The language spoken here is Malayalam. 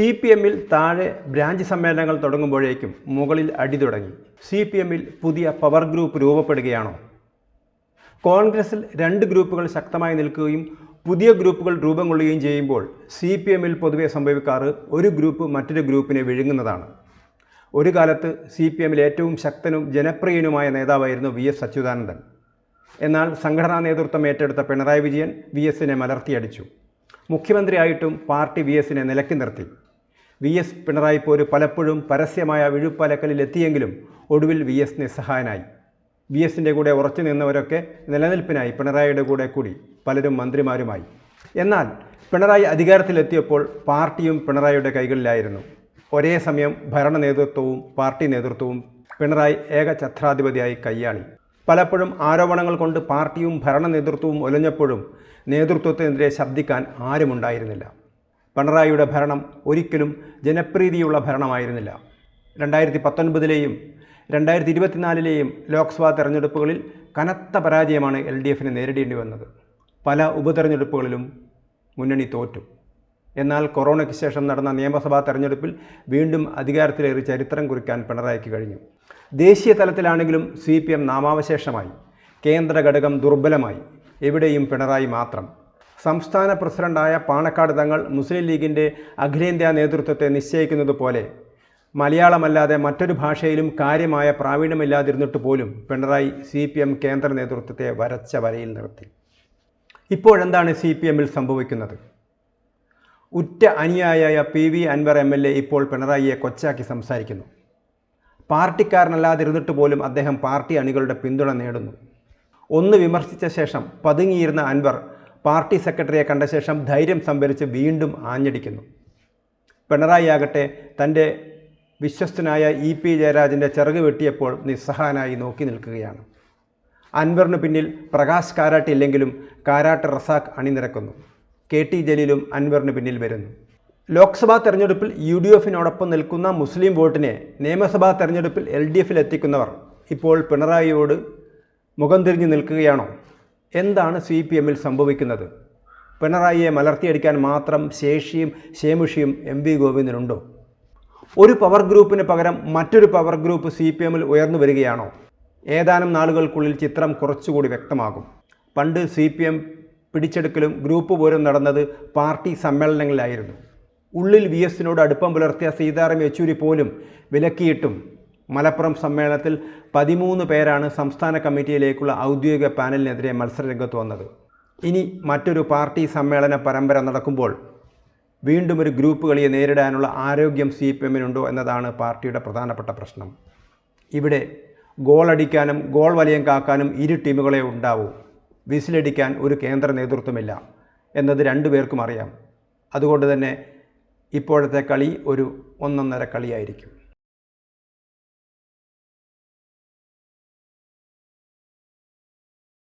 സി പി എമ്മിൽ താഴെ ബ്രാഞ്ച് സമ്മേളനങ്ങൾ തുടങ്ങുമ്പോഴേക്കും മുകളിൽ അടി തുടങ്ങി. സി പി എമ്മിൽ പുതിയ പവർ ഗ്രൂപ്പ് രൂപപ്പെടുകയാണോ? കോൺഗ്രസിൽ രണ്ട് ഗ്രൂപ്പുകൾ ശക്തമായി നിൽക്കുകയും പുതിയ ഗ്രൂപ്പുകൾ രൂപം കൊള്ളുകയും ചെയ്യുമ്പോൾ സി പി എമ്മിൽ പൊതുവെ സംഭവിക്കാറ് ഒരു ഗ്രൂപ്പ് മറ്റൊരു ഗ്രൂപ്പിനെ വിഴുങ്ങുന്നതാണ്. ഒരു കാലത്ത് സി പി എമ്മിൽ ഏറ്റവും ശക്തനും ജനപ്രിയനുമായ നേതാവായിരുന്നു വി എസ് അച്യുതാനന്ദൻ എന്നാൽ സംഘടനാ നേതൃത്വം ഏറ്റെടുത്ത പിണറായി വിജയൻ വി എസിനെ മലർത്തിയടിച്ചു. മുഖ്യമന്ത്രിയായിട്ടും പാർട്ടി വി എസിനെ നിലക്കി നിർത്തി. വി എസ് പിണറായി പോര് പലപ്പോഴും പരസ്യമായ വിഴുപ്പലക്കലിൽ എത്തിയെങ്കിലും ഒടുവിൽ വി എസ് നിസ്സഹായനായി. വി എസിന്റെ കൂടെ ഉറച്ചു നിന്നവരൊക്കെ നിലനിൽപ്പിനായി പിണറായിയുടെ കൂടെ കൂടി പലരും മന്ത്രിമാരുമായി. എന്നാൽ പിണറായി അധികാരത്തിലെത്തിയപ്പോൾ പാർട്ടിയും പിണറായിയുടെ കൈകളിലായിരുന്നു. ഒരേ സമയം ഭരണ നേതൃത്വവും പാർട്ടി നേതൃത്വവും പിണറായി ഏക ഛത്രാധിപതിയായി കൈയാളി. പലപ്പോഴും ആരോപണങ്ങൾ കൊണ്ട് പാർട്ടിയും ഭരണ നേതൃത്വവും ഒലഞ്ഞപ്പോഴും നേതൃത്വത്തിനെതിരെ ശബ്ദിക്കാൻ ആരുമുണ്ടായിരുന്നില്ല. പിണറായിയുടെ ഭരണം ഒരിക്കലും ജനപ്രീതിയുള്ള ഭരണമായിരുന്നില്ല. രണ്ടായിരത്തി പത്തൊൻപതിലെയും രണ്ടായിരത്തി ഇരുപത്തിനാലിലെയും ലോക്സഭാ തെരഞ്ഞെടുപ്പുകളിൽ കനത്ത പരാജയമാണ് എൽ ഡി എഫിന് നേരിടേണ്ടി വന്നത്. പല ഉപതെരഞ്ഞെടുപ്പുകളിലും മുന്നണി തോറ്റു. എന്നാൽ കൊറോണയ്ക്ക് ശേഷം നടന്ന നിയമസഭാ തെരഞ്ഞെടുപ്പിൽ വീണ്ടും അധികാരത്തിലേറി ചരിത്രം കുറിക്കാൻ പിണറായിക്ക് കഴിഞ്ഞു. ദേശീയ തലത്തിലാണെങ്കിലും സി പി എം നാമാവശേഷമായി. കേന്ദ്ര ഘടകം ദുർബലമായി. എവിടെയും പിണറായി മാത്രം. സംസ്ഥാന പ്രസിഡന്റായ പാണക്കാട് തങ്ങൾ മുസ്ലിം ലീഗിന്റെ അഖിലേന്ത്യാ നേതൃത്വത്തെ നിശ്ചയിക്കുന്നത് പോലെ. മലയാളമല്ലാതെ മറ്റൊരു ഭാഷയിലും കാര്യമായ പ്രാവീണ്യമില്ലാതിരുന്നിട്ട് പോലും പിണറായി സി പി എം കേന്ദ്ര നേതൃത്വത്തെ വരച്ച വരയിൽ നിർത്തി. ഇപ്പോഴെന്താണ് സി പി എമ്മിൽ സംഭവിക്കുന്നത്? ഉറ്റ അനുയായിയായ P V Anvar M L A ഇപ്പോൾ പിണറായിയെ കൊച്ചാക്കി സംസാരിക്കുന്നു. പാർട്ടിക്കാരനല്ലാതിരുന്നിട്ട് പോലും അദ്ദേഹം പാർട്ടി അണികളുടെ പിന്തുണ നേടുന്നു. ഒന്ന് വിമർശിച്ച ശേഷം പതുങ്ങിയിരുന്ന അൻവർ പാർട്ടി സെക്രട്ടറിയെ കണ്ട ശേഷം ധൈര്യം സംഭരിച്ച് വീണ്ടും ആഞ്ഞടിക്കുന്നു. പിണറായി ആകട്ടെ തന്റെ വിശ്വസ്തനായ ഇ പി ജയരാജന്റെ ചിറക് വെട്ടിയപ്പോൾ നിസ്സഹായനായി നോക്കി നിൽക്കുകയാണ്. അൻവറിന് പിന്നിൽ പ്രകാശ് കാരാട്ട് ഇല്ലെങ്കിലും കാരാട്ട് റസാഖ് അണിനിരക്കുന്നു. കെ ടി ജലീലും അൻവറിന് പിന്നിൽ വരുന്നു. ലോക്സഭാ തെരഞ്ഞെടുപ്പിൽ യു ഡി എഫിനോടൊപ്പം നിൽക്കുന്ന മുസ്ലിം വോട്ടിനെ നിയമസഭാ തെരഞ്ഞെടുപ്പിൽ എൽ ഡി എഫിൽ എത്തിക്കുന്നവർ ഇപ്പോൾ പിണറായിയോട് മുഖം തിരിഞ്ഞു നിൽക്കുകയാണോ? എന്താണ് സി പി എമ്മിൽ സംഭവിക്കുന്നത്? പിണറായിയെ മലർത്തിയടിക്കാൻ മാത്രം ശേഷിയും ശേമുഷിയും എം വി ഗോവിന്ദനുണ്ടോ? ഒരു പവർ ഗ്രൂപ്പിന് പകരം മറ്റൊരു പവർ ഗ്രൂപ്പ് സി പി എമ്മിൽ ഉയർന്നു വരികയാണോ? ഏതാനും നാളുകൾക്കുള്ളിൽ ചിത്രം കുറച്ചുകൂടി വ്യക്തമാകും. പണ്ട് സി പി എം പിടിച്ചെടുക്കലും ഗ്രൂപ്പ് പോരും നടന്നത് പാർട്ടി സമ്മേളനങ്ങളിലായിരുന്നു. ഉള്ളിൽ വി എസിനോട് അടുപ്പം പുലർത്തിയ സീതാറാം യെച്ചൂരി പോലും വിലക്കിയിട്ടും മലപ്പുറം സമ്മേളനത്തിൽ പതിമൂന്ന് പേരാണ് സംസ്ഥാന കമ്മിറ്റിയിലേക്കുള്ള ഔദ്യോഗിക പാനലിനെതിരെ മത്സരരംഗത്ത് വന്നത്. ഇനി മറ്റൊരു പാർട്ടി സമ്മേളന പരമ്പര നടക്കുമ്പോൾ വീണ്ടും ഒരു ഗ്രൂപ്പ് കളിയെ നേരിടാനുള്ള ആരോഗ്യം സി പി എമ്മിനുണ്ടോ എന്നതാണ് പാർട്ടിയുടെ പ്രധാനപ്പെട്ട പ്രശ്നം. ഇവിടെ ഗോളടിക്കാനും ഗോൾ വലയം കാക്കാനും ഇരു ടീമുകളെ ഉണ്ടാവൂ. വിസിലടിക്കാൻ ഒരു കേന്ദ്ര നേതൃത്വമില്ല എന്നത് രണ്ടുപേർക്കും അറിയാം. അതുകൊണ്ട് തന്നെ ഇപ്പോഴത്തെ കളി ഒരു ഒന്നൊന്നര കളിയായിരിക്കും.